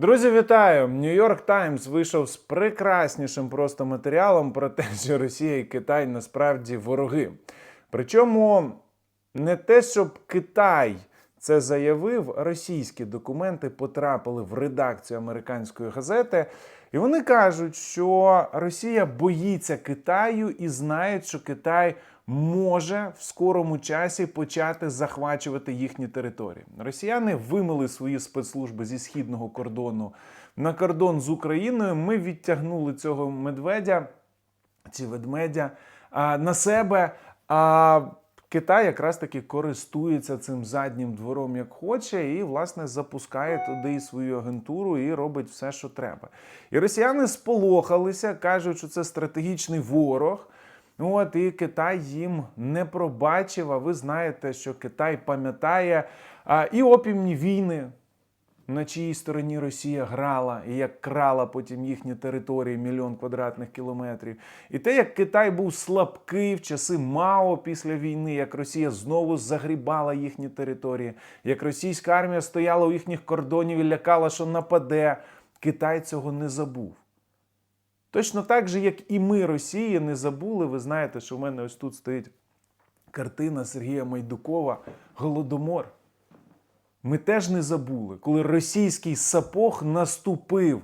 Друзі, вітаю! Нью-Йорк Таймс вийшов з прекраснішим просто матеріалом про те, що Росія і Китай насправді вороги. Причому не те, щоб Китай це заявив, російські документи потрапили в редакцію американської газети, і вони кажуть, що Росія боїться Китаю і знає, що Китай може в скорому часі почати захвачувати їхні території. Росіяни вимили свої спецслужби зі східного кордону на кордон з Україною. Ми відтягнули цього медведя, ці ведмедя на себе. А Китай якраз таки користується цим заднім двором як хоче, і, власне, запускає туди свою агентуру і робить все, що треба. І росіяни сполохалися, кажуть, що це стратегічний ворог. От і Китай їм не пробачив. А ви знаєте, що Китай пам'ятає а, і опімні війни, на чиїй стороні Росія грала, і як крала потім їхні території мільйон квадратних кілометрів. І те, як Китай був слабкий в часи Мао після війни, як Росія знову загрібала їхні території, як російська армія стояла у їхніх кордонів і лякала, що нападе. Китай цього не забув. Точно так же, як і ми, Росії, не забули. Ви знаєте, що в мене ось тут стоїть картина Сергія Майдукова Голодомор. Ми теж не забули, коли російський сапог наступив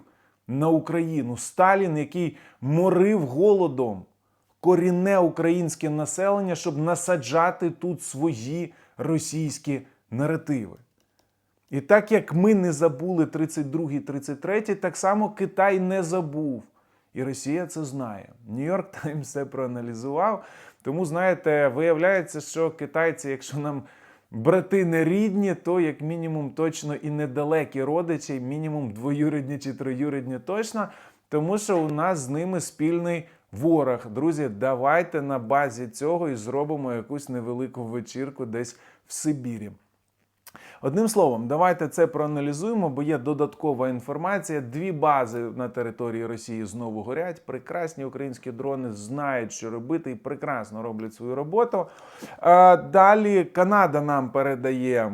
на Україну. Сталін, який морив голодом корінне українське населення, щоб насаджати тут свої російські наративи. І так як ми не забули 32-й, 33-й, так само Китай не забув. І Росія це знає. Нью-Йорк Таймс це проаналізував. Тому, знаєте, виявляється, що китайці, якщо нам брати не рідні, то як мінімум точно і недалекі родичі, мінімум двоюрідні чи троюрідні точно, тому що у нас з ними спільний ворог. Друзі, давайте на базі цього і зробимо якусь невелику вечірку десь в Сибірі. Одним словом, давайте це проаналізуємо, бо є додаткова інформація. Дві бази на території Росії знову горять. Прекрасні українські дрони знають, що робити, і прекрасно роблять свою роботу. Е, Далі Канада нам передає.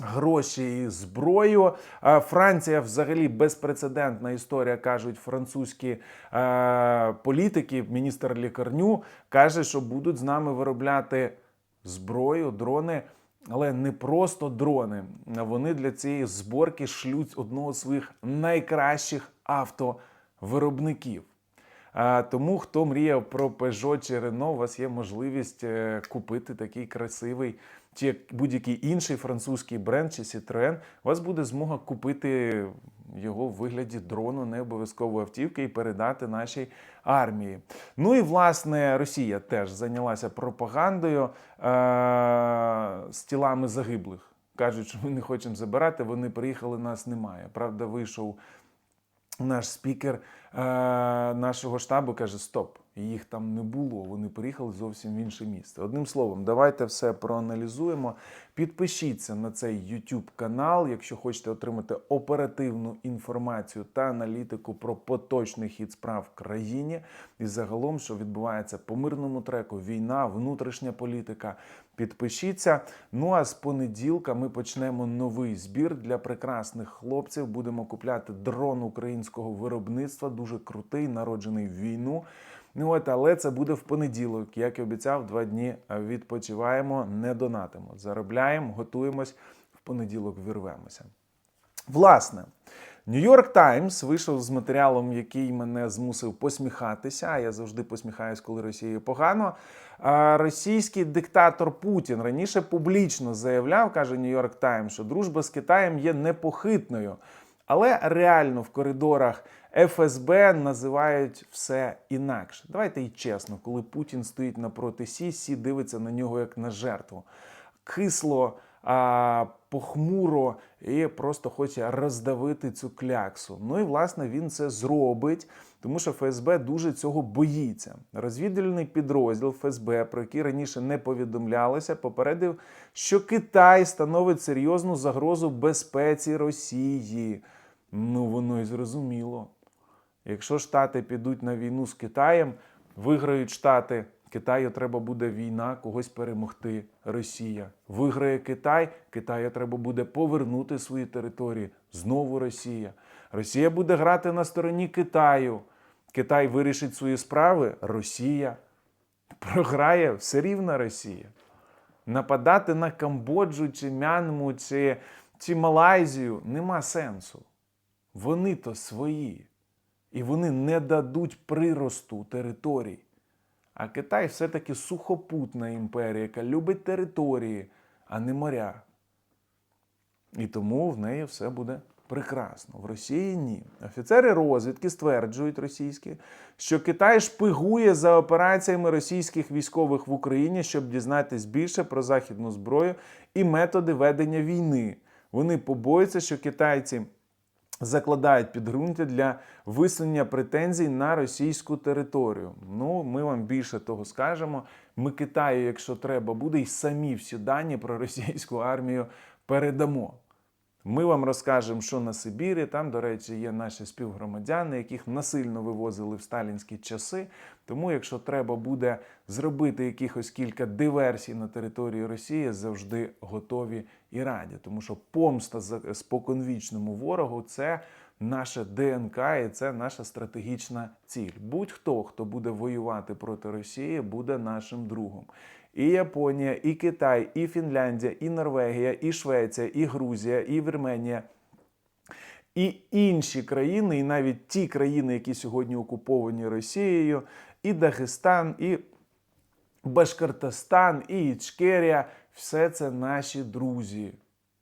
Гроші і зброю. Е, Франція взагалі безпрецедентна історія, кажуть французькі е, політики. Міністр лікарню каже, що будуть з нами виробляти зброю, дрони. Але не просто дрони. Вони для цієї зборки шлють одного з своїх найкращих автовиробників. А, Тому, хто мріяв про Peugeot чи Renault, у вас є можливість е, купити такий красивий чи будь-який інший французький бренд чи Citroën. У вас буде змога купити його в вигляді дрону, не обов'язково автівки, і передати нашій армії. Ну і власне Росія теж зайнялася пропагандою е- з тілами загиблих. Кажуть, що ми не хочемо забирати. Вони приїхали, нас немає. Правда, вийшов наш спікер е, нашого штабу каже: Стоп, їх там не було. Вони приїхали зовсім в інше місце. Одним словом, давайте все проаналізуємо. Підпишіться на цей YouTube канал, якщо хочете отримати оперативну інформацію та аналітику про поточний хід справ в країні і загалом, що відбувається по мирному треку, війна, внутрішня політика. Підпишіться. Ну а з понеділка ми почнемо новий збір для прекрасних хлопців. Будемо купляти дрон українського виробництва, дуже крутий, народжений в війну. Ну от, але це буде в понеділок. Як і обіцяв, два дні відпочиваємо, не донатимо. Заробляємо, готуємось. В понеділок вірвемося. Власне, Нью-Йорк Таймс вийшов з матеріалом, який мене змусив посміхатися. Я завжди посміхаюсь, коли Росії погано. Російський диктатор Путін раніше публічно заявляв, каже Нью-Йорк Таймс, що дружба з Китаєм є непохитною. Але реально в коридорах ФСБ називають все інакше. Давайте і чесно, коли Путін стоїть напроти Сі, Сі дивиться на нього як на жертву. Кисло, а, похмуро і просто хоче роздавити цю кляксу. Ну і власне він це зробить, тому що ФСБ дуже цього боїться. Розвідувальний підрозділ ФСБ, про який раніше не повідомлялося, попередив, що Китай становить серйозну загрозу безпеці Росії. Ну воно і зрозуміло. Якщо Штати підуть на війну з Китаєм, виграють Штати Китаю треба буде війна, когось перемогти Росія. Виграє Китай, Китаю треба буде повернути свої території. Знову Росія. Росія буде грати на стороні Китаю. Китай вирішить свої справи, Росія. Програє все рівно Росія. Нападати на Камбоджу чи Мянму чи, чи Малайзію нема сенсу. Вони то свої. І вони не дадуть приросту територій. А Китай все-таки сухопутна імперія, яка любить території, а не моря. І тому в неї все буде прекрасно. В Росії ні. Офіцери розвідки стверджують російські, що Китай шпигує за операціями російських військових в Україні, щоб дізнатись більше про західну зброю і методи ведення війни. Вони побоюються, що китайці закладають підґрунтя для висунення претензій на російську територію. Ну, ми вам більше того скажемо. Ми Китаю, якщо треба буде, і самі всі дані про російську армію передамо. Ми вам розкажемо, що на Сибірі. Там, до речі, є наші співгромадяни, яких насильно вивозили в сталінські часи. Тому, якщо треба буде зробити якихось кілька диверсій на території Росії, завжди готові і раді. Тому що помста за- споконвічному ворогу це наше ДНК і це наша стратегічна ціль. Будь-хто, хто буде воювати проти Росії, буде нашим другом. І Японія, і Китай, і Фінляндія, і Норвегія, і Швеція, і Грузія, і Вірменія, і інші країни, і навіть ті країни, які сьогодні окуповані Росією, і Дагестан, і Башкортостан, і Ічкерія все це наші друзі.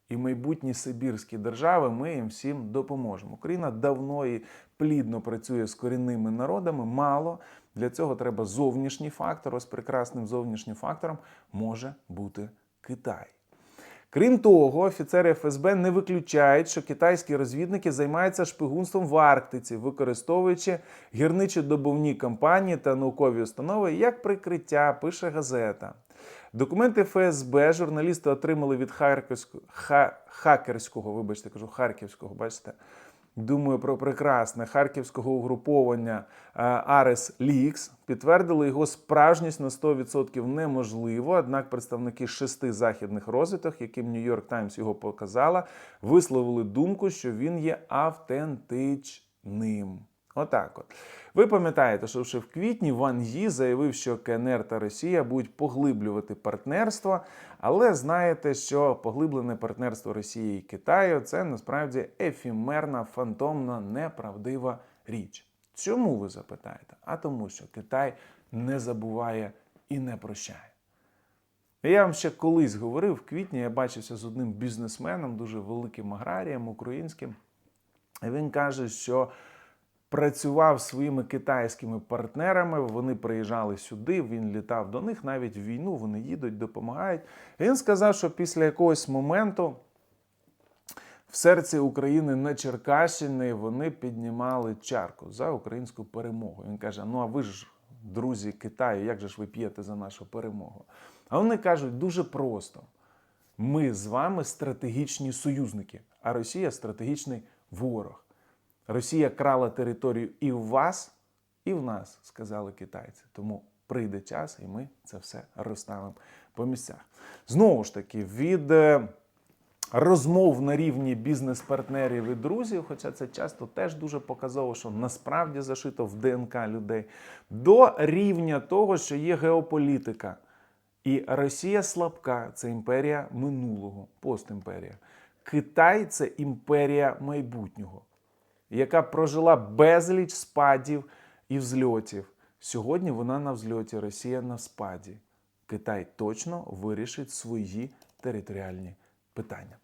І майбутні сибірські держави ми їм всім допоможемо. Україна давно і плідно працює з корінними народами. Мало для цього треба зовнішній фактор. Ось прекрасним зовнішнім фактором може бути Китай. Крім того, офіцери ФСБ не виключають, що китайські розвідники займаються шпигунством в Арктиці, використовуючи гірничо-добувні компанії та наукові установи як прикриття, пише газета. Документи ФСБ журналісти отримали від харківського, ха, хакерського, вибачте, кажу, харківського, бачите, думаю про прекрасне харківського угруповання е, Арес Лікс. Підтвердили його справжність на 100% неможливо. Однак представники шести західних розвиток, яким Нью-Йорк Таймс його показала, висловили думку, що він є автентичним. Отак от. Ви пам'ятаєте, що ще в квітні Ван Ї заявив, що КНР та Росія будуть поглиблювати партнерство, але знаєте, що поглиблене партнерство Росії і Китаю це насправді ефімерна, фантомна, неправдива річ. Чому ви запитаєте? А тому, що Китай не забуває і не прощає. Я вам ще колись говорив, в квітні я бачився з одним бізнесменом, дуже великим аграрієм українським. І він каже, що працював своїми китайськими партнерами. Вони приїжджали сюди, він літав до них навіть в війну. Вони їдуть, допомагають. Він сказав, що після якогось моменту в серці України на Черкащині вони піднімали чарку за українську перемогу. Він каже: Ну а ви ж, друзі Китаю, як же ж ви п'єте за нашу перемогу? А вони кажуть дуже просто: ми з вами стратегічні союзники, а Росія стратегічний ворог. Росія крала територію і в вас, і в нас, сказали китайці. Тому прийде час, і ми це все розставимо по місцях. Знову ж таки, від е, розмов на рівні бізнес-партнерів і друзів, хоча це часто теж дуже показово, що насправді зашито в ДНК людей, до рівня того, що є геополітика. І Росія слабка це імперія минулого, постімперія. Китай це імперія майбутнього, яка прожила безліч спадів і взльотів. Сьогодні вона на взльоті, Росія на спаді. Китай точно вирішить свої територіальні питання.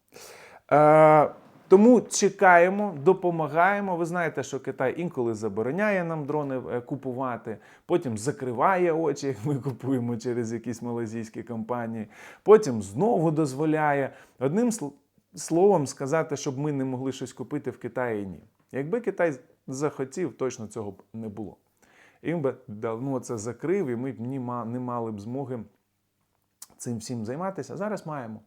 Е, тому чекаємо, допомагаємо. Ви знаєте, що Китай інколи забороняє нам дрони е, купувати, потім закриває очі, як ми купуємо через якісь малазійські компанії, потім знову дозволяє. Одним словом сказати, щоб ми не могли щось купити в Китаї ні. Якби Китай захотів, точно цього б не було. Він би давно це закрив, і ми б не мали б змоги цим всім займатися. Зараз маємо.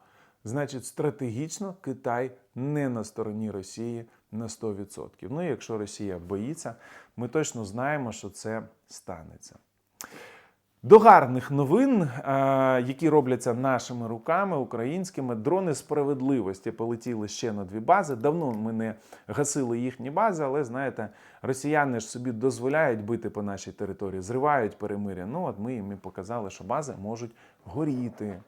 Значить, стратегічно Китай не на стороні Росії на 100%. Ну і якщо Росія боїться, ми точно знаємо, що це станеться. До гарних новин, е, які робляться нашими руками, українськими, дрони справедливості полетіли ще на дві бази. Давно ми не гасили їхні бази, але знаєте, росіяни ж собі дозволяють бити по нашій території, зривають перемиря. Ну от ми їм і показали, що бази можуть горіти.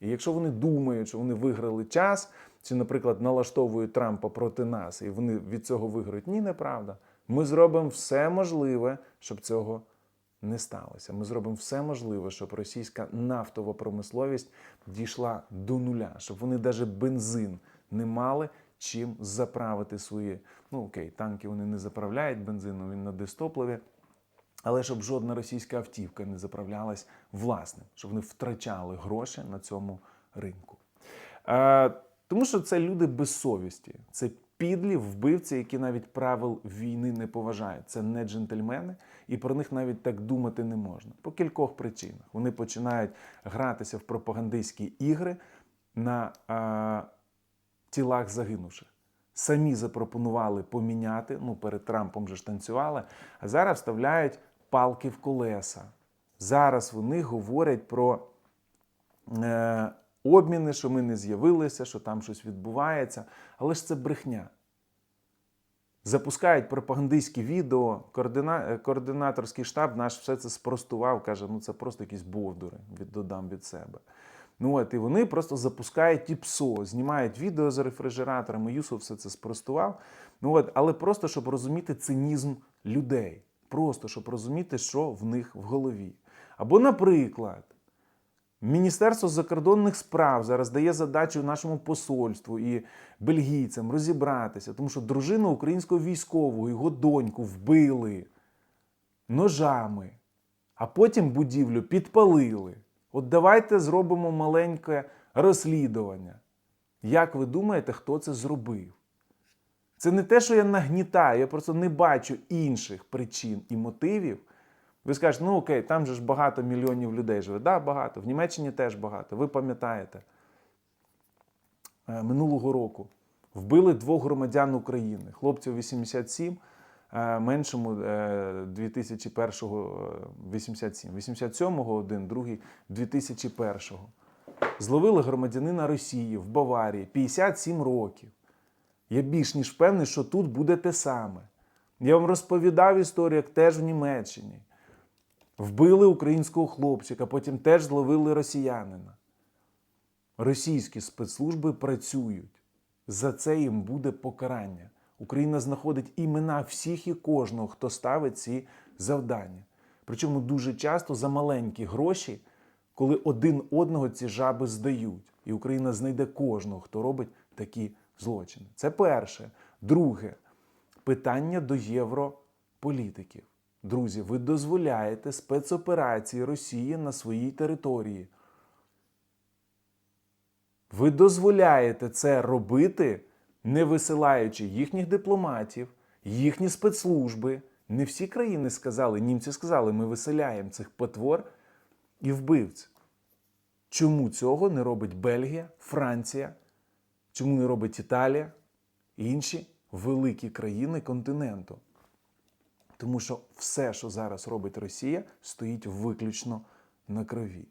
І якщо вони думають, що вони виграли час, чи, наприклад, налаштовують Трампа проти нас, і вони від цього виграють, ні, неправда. Ми зробимо все можливе, щоб цього не сталося. Ми зробимо все можливе, щоб російська нафтова промисловість дійшла до нуля, щоб вони навіть бензин не мали чим заправити свої. Ну окей, танки вони не заправляють бензином, він на дистопливі. Але щоб жодна російська автівка не заправлялась власним, щоб вони втрачали гроші на цьому ринку. Е, тому що це люди без совісті, це підлі вбивці, які навіть правил війни не поважають. Це не джентльмени, і про них навіть так думати не можна. По кількох причинах. Вони починають гратися в пропагандистські ігри на е, тілах загинувших. Самі запропонували поміняти, ну перед Трампом же ж танцювали, а зараз вставляють палки в колеса. Зараз вони говорять про е, обміни, що ми не з'явилися, що там щось відбувається. Але ж це брехня. Запускають пропагандистські відео, координа... е, координаторський штаб наш все це спростував, каже, ну це просто якісь бовдури, від, додам від себе. Ну от, і вони просто запускають ті псо, знімають відео з рефрижераторами. Юсов все це спростував. Ну от, але просто щоб розуміти цинізм людей. Просто щоб розуміти, що в них в голові. Або, наприклад, Міністерство закордонних справ зараз дає задачу нашому посольству і бельгійцям розібратися, тому що дружину українського військового, його доньку вбили ножами, а потім будівлю підпалили. От давайте зробимо маленьке розслідування. Як ви думаєте, хто це зробив? Це не те, що я нагнітаю, я просто не бачу інших причин і мотивів. Ви скажете, ну окей, там же ж багато мільйонів людей живе. Да, багато. В Німеччині теж багато. Ви пам'ятаєте, Е, минулого року вбили двох громадян України. Хлопців 87, е, меншому е, 2001-го е, 87. 87-го один, другий 2001-го. Зловили громадянина Росії в Баварії 57 років. Я більш ніж впевнений, що тут буде те саме. Я вам розповідав історію, як теж в Німеччині. Вбили українського хлопчика, потім теж зловили росіянина. Російські спецслужби працюють. За це їм буде покарання. Україна знаходить імена всіх і кожного, хто ставить ці завдання. Причому дуже часто за маленькі гроші, коли один одного ці жаби здають. І Україна знайде кожного, хто робить такі злочини. Це перше. Друге питання до європолітиків. Друзі, ви дозволяєте спецоперації Росії на своїй території. Ви дозволяєте це робити, не висилаючи їхніх дипломатів, їхні спецслужби. Не всі країни сказали, німці сказали, ми виселяємо цих потвор і вбивць. Чому цього не робить Бельгія, Франція? Чому не робить Італія і інші великі країни континенту? Тому що все, що зараз робить Росія, стоїть виключно на крові.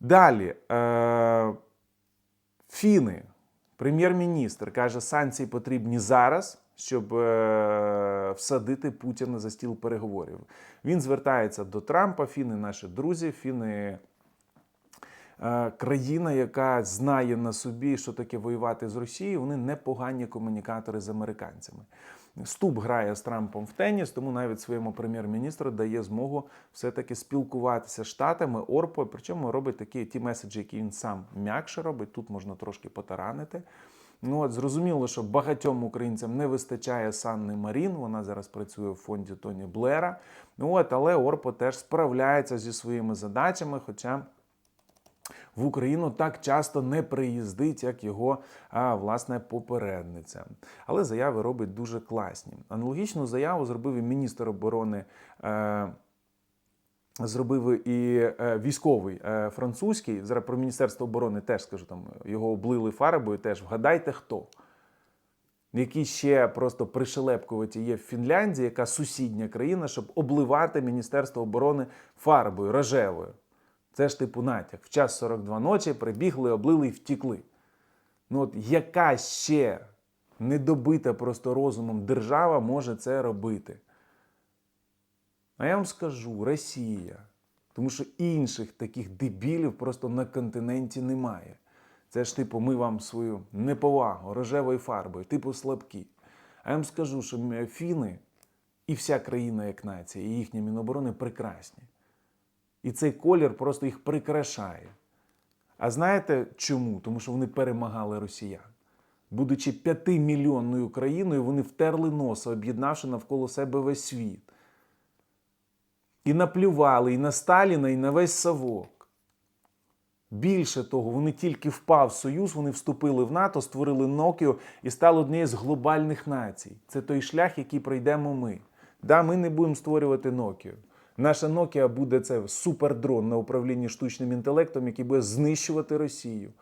Далі, е- фіни, прем'єр-міністр каже, санкції потрібні зараз, щоб е- всадити Путіна за стіл переговорів. Він звертається до Трампа. Фіни наші друзі, фіни. е, Країна, яка знає на собі, що таке воювати з Росією, вони непогані комунікатори з американцями. Ступ грає з Трампом в теніс, тому навіть своєму прем'єр-міністру дає змогу все-таки спілкуватися з штатами, Орпо, причому робить такі ті меседжі, які він сам м'якше робить. Тут можна трошки потаранити. Ну от зрозуміло, що багатьом українцям не вистачає Санни Марін. Вона зараз працює в фонді Тоні Блера. Ну от, але Орпо теж справляється зі своїми задачами, хоча. В Україну так часто не приїздить, як його а, власне попередниця. Але заяви робить дуже класні. Аналогічну заяву зробив і міністр оборони. Е, Зробив і е, військовий е, французький. Зараз про Міністерство оборони теж скажу, там його облили фарбою. Теж вгадайте хто. які ще просто пришелепкуваті є в Фінляндії, яка сусідня країна, щоб обливати Міністерство оборони фарбою рожевою. Це ж типу натяк. В час 42 ночі прибігли, облили і втікли. Ну от яка ще недобита просто розумом держава може це робити? А я вам скажу, Росія. Тому що інших таких дебілів просто на континенті немає. Це ж типу, ми вам свою неповагу рожевою фарбою, типу слабкі. А я вам скажу, що фіни і вся країна як нація, і їхні міноборони прекрасні. І цей колір просто їх прикрашає. А знаєте чому? Тому що вони перемагали росіян. Будучи п'ятимільйонною країною, вони втерли носа, об'єднавши навколо себе весь світ. І наплювали і на Сталіна, і на весь Савок. Більше того, вони тільки впав в Союз, вони вступили в НАТО, створили Nokia і стали однією з глобальних націй. Це той шлях, який пройдемо ми. Да, ми не будемо створювати Nokia. Наша Nokia буде це супердрон на управлінні штучним інтелектом, який буде знищувати Росію.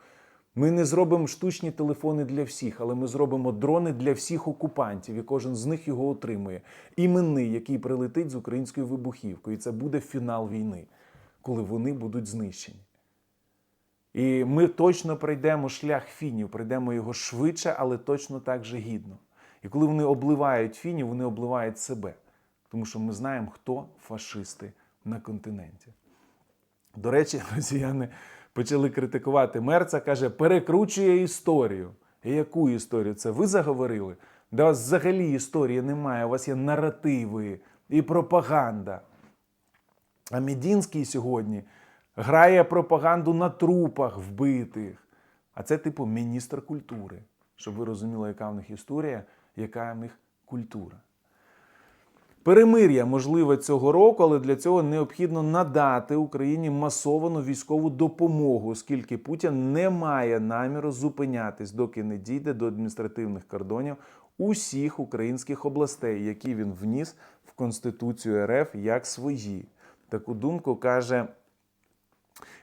Ми не зробимо штучні телефони для всіх, але ми зробимо дрони для всіх окупантів, і кожен з них його отримує. Іменний, який прилетить з українською вибухівкою. І це буде фінал війни, коли вони будуть знищені. І ми точно пройдемо шлях фінів, пройдемо його швидше, але точно так же гідно. І коли вони обливають фінів, вони обливають себе. Тому що ми знаємо, хто фашисти на континенті. До речі, росіяни почали критикувати Мерца, каже, перекручує історію. І яку історію? Це ви заговорили? Да у вас взагалі історії немає, у вас є наративи і пропаганда. А Медінський сьогодні грає пропаганду на трупах вбитих. А це, типу, міністр культури. Щоб ви розуміли, яка в них історія, яка в них культура. Перемир'я можливе цього року, але для цього необхідно надати Україні масовану військову допомогу, оскільки Путін не має наміру зупинятись, доки не дійде до адміністративних кордонів усіх українських областей, які він вніс в Конституцію РФ як свої. Таку думку каже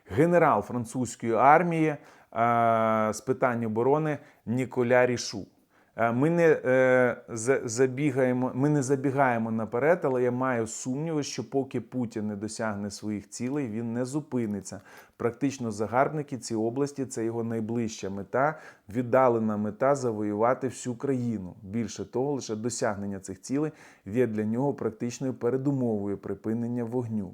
генерал французької армії е, з питань оборони Ніколя Рішу. Е, Ми не, е, забігаємо, ми не забігаємо наперед, але я маю сумніви, що поки Путін не досягне своїх цілей, він не зупиниться. Практично загарбники ці області це його найближча мета, віддалена мета завоювати всю країну. Більше того, лише досягнення цих цілей є для нього практичною передумовою припинення вогню.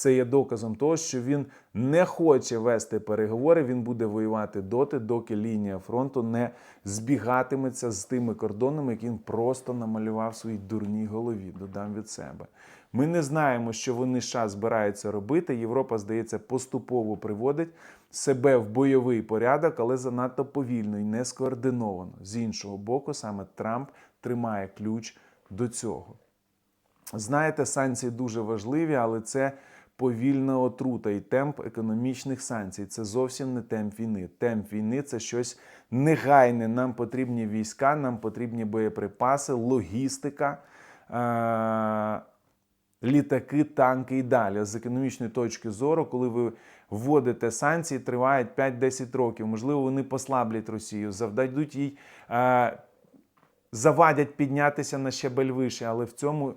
Це є доказом того, що він не хоче вести переговори. Він буде воювати доти, доки лінія фронту не збігатиметься з тими кордонами, які він просто намалював своїй дурній голові. Додам від себе. Ми не знаємо, що вони США збираються робити. Європа, здається, поступово приводить себе в бойовий порядок, але занадто повільно і не скоординовано. З іншого боку, саме Трамп тримає ключ до цього. Знаєте, санкції дуже важливі, але це повільна отрута і темп економічних санкцій. Це зовсім не темп війни. Темп війни це щось негайне. Нам потрібні війська, нам потрібні боєприпаси, логістика. е- Літаки, танки і далі. З економічної точки зору, коли ви вводите санкції, тривають 5-10 років. Можливо, вони послаблять Росію, завдадуть їй е, завадять піднятися на щебель вище, але в цьому е,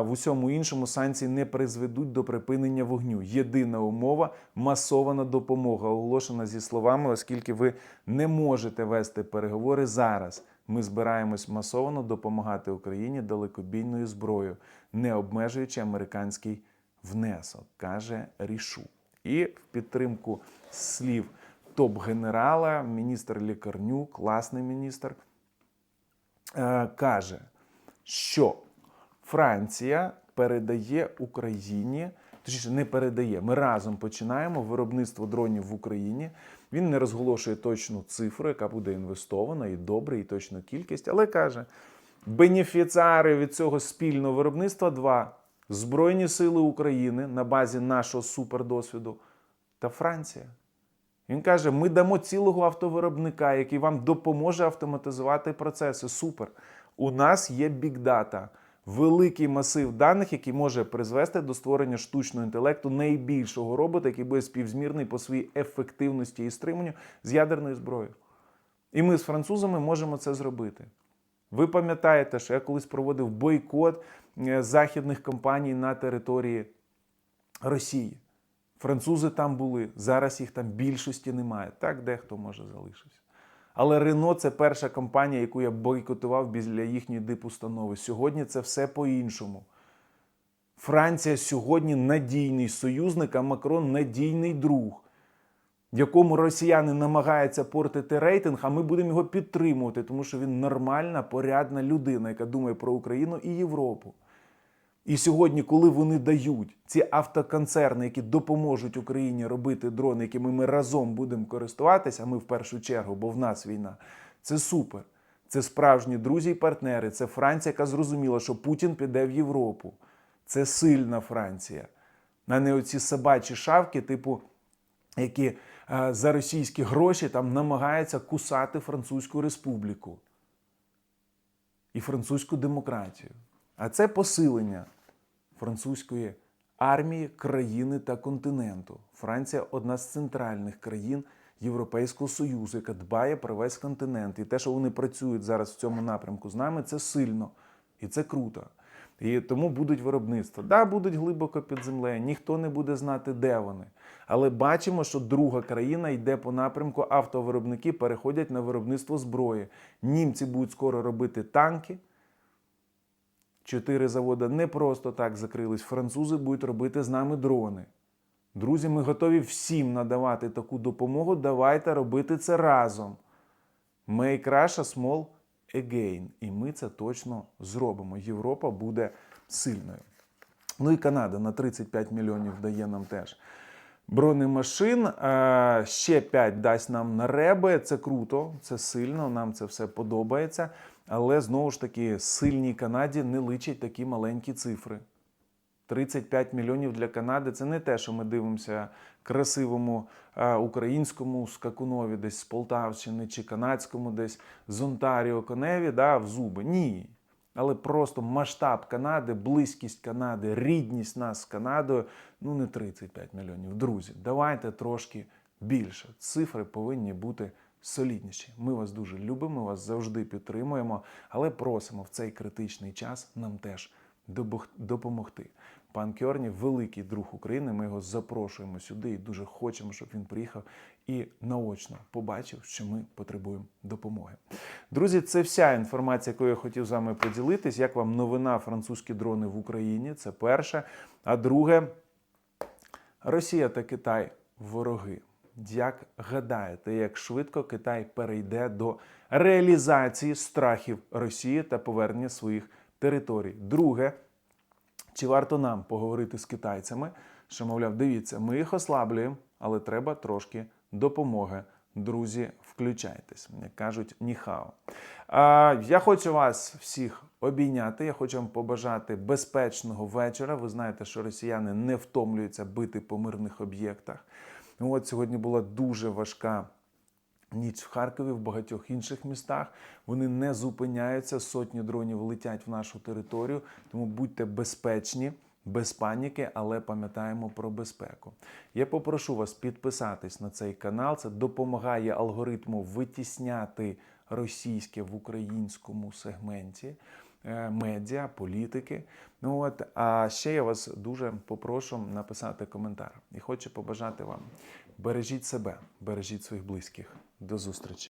в усьому іншому санкції не призведуть до припинення вогню. Єдина умова масована допомога, оголошена зі словами, оскільки ви не можете вести переговори зараз. Ми збираємось масовано допомагати Україні далекобійною зброєю, не обмежуючи американський внесок, каже Рішу. І в підтримку слів топ-генерала, міністр Лікарнюк, класний міністр, каже, що Франція передає Україні, точніше, не передає. Ми разом починаємо виробництво дронів в Україні. Він не розголошує точну цифру, яка буде інвестована, і добре, і точну кількість, але каже: бенефіціари від цього спільного виробництва два Збройні сили України на базі нашого супердосвіду та Франція. Він каже: ми дамо цілого автовиробника, який вам допоможе автоматизувати процеси. Супер. У нас є бікдата, великий масив даних, який може призвести до створення штучного інтелекту найбільшого робота, який буде співзмірний по своїй ефективності і стриманню з ядерною зброєю. І ми з французами можемо це зробити. Ви пам'ятаєте, що я колись проводив бойкот е, західних компаній на території Росії. Французи там були, зараз їх там більшості немає. Так, дехто може залишився. Але Рено це перша компанія, яку я бойкотував біля їхньої дипустанови. Сьогодні це все по-іншому. Франція сьогодні надійний союзник, а Макрон надійний друг, якому росіяни намагаються портити рейтинг, а ми будемо його підтримувати, тому що він нормальна, порядна людина, яка думає про Україну і Європу. І сьогодні, коли вони дають ці автоконцерни, які допоможуть Україні робити дрони, якими ми разом будемо користуватися, а ми в першу чергу, бо в нас війна, це супер. Це справжні друзі і партнери. Це Франція, яка зрозуміла, що Путін піде в Європу. Це сильна Франція. А не оці собачі шавки, типу, які е, за російські гроші там намагаються кусати Французьку республіку і французьку демократію. А це посилення французької армії, країни та континенту. Франція одна з центральних країн Європейського Союзу, яка дбає про весь континент. І те, що вони працюють зараз в цьому напрямку з нами, це сильно і це круто. І тому будуть виробництва. Да, будуть глибоко під землею, ніхто не буде знати, де вони. Але бачимо, що друга країна йде по напрямку, автовиробники переходять на виробництво зброї. Німці будуть скоро робити танки. Чотири заводи не просто так закрились. Французи будуть робити з нами дрони. Друзі, ми готові всім надавати таку допомогу. Давайте робити це разом. Make Russia small again. І ми це точно зробимо. Європа буде сильною. Ну і Канада на 35 мільйонів дає нам теж бронемашин. Е, Ще 5 дасть нам на реби. Це круто, це сильно, нам це все подобається. Але знову ж таки, сильній Канаді не личать такі маленькі цифри. 35 мільйонів для Канади це не те, що ми дивимося красивому е, українському скакунові, десь з Полтавщини чи канадському, десь з Онтаріо коневі, да, в зуби. Ні. Але просто масштаб Канади, близькість Канади, рідність нас з Канадою ну не 35 мільйонів. Друзі, давайте трошки більше. Цифри повинні бути солідніші. Ми вас дуже любимо, вас завжди підтримуємо, але просимо в цей критичний час нам теж допомогти. Пан Кьорні великий друг України. Ми його запрошуємо сюди і дуже хочемо, щоб він приїхав і наочно побачив, що ми потребуємо допомоги. Друзі, це вся інформація, яку я хотів з вами поділитись. Як вам новина французькі дрони в Україні? Це перше. А друге, Росія та Китай вороги. Як гадаєте, як швидко Китай перейде до реалізації страхів Росії та повернення своїх територій? Друге, чи варто нам поговорити з китайцями, що, мовляв, дивіться, ми їх ослаблюємо, але треба трошки допомоги. Друзі, включайтесь, як кажуть, ніхао. А, я хочу вас всіх обійняти. Я хочу вам побажати безпечного вечора. Ви знаєте, що росіяни не втомлюються бити по мирних об'єктах. От сьогодні була дуже важка ніч в Харкові, в багатьох інших містах. Вони не зупиняються. Сотні дронів летять в нашу територію. Тому будьте безпечні, без паніки, але пам'ятаємо про безпеку. Я попрошу вас підписатись на цей канал. Це допомагає алгоритму витісняти російське в українському сегменті. Е, Медіа, політики. Ну от, а ще я вас дуже попрошу написати коментар. І хочу побажати вам: бережіть себе, бережіть своїх близьких. До зустрічі!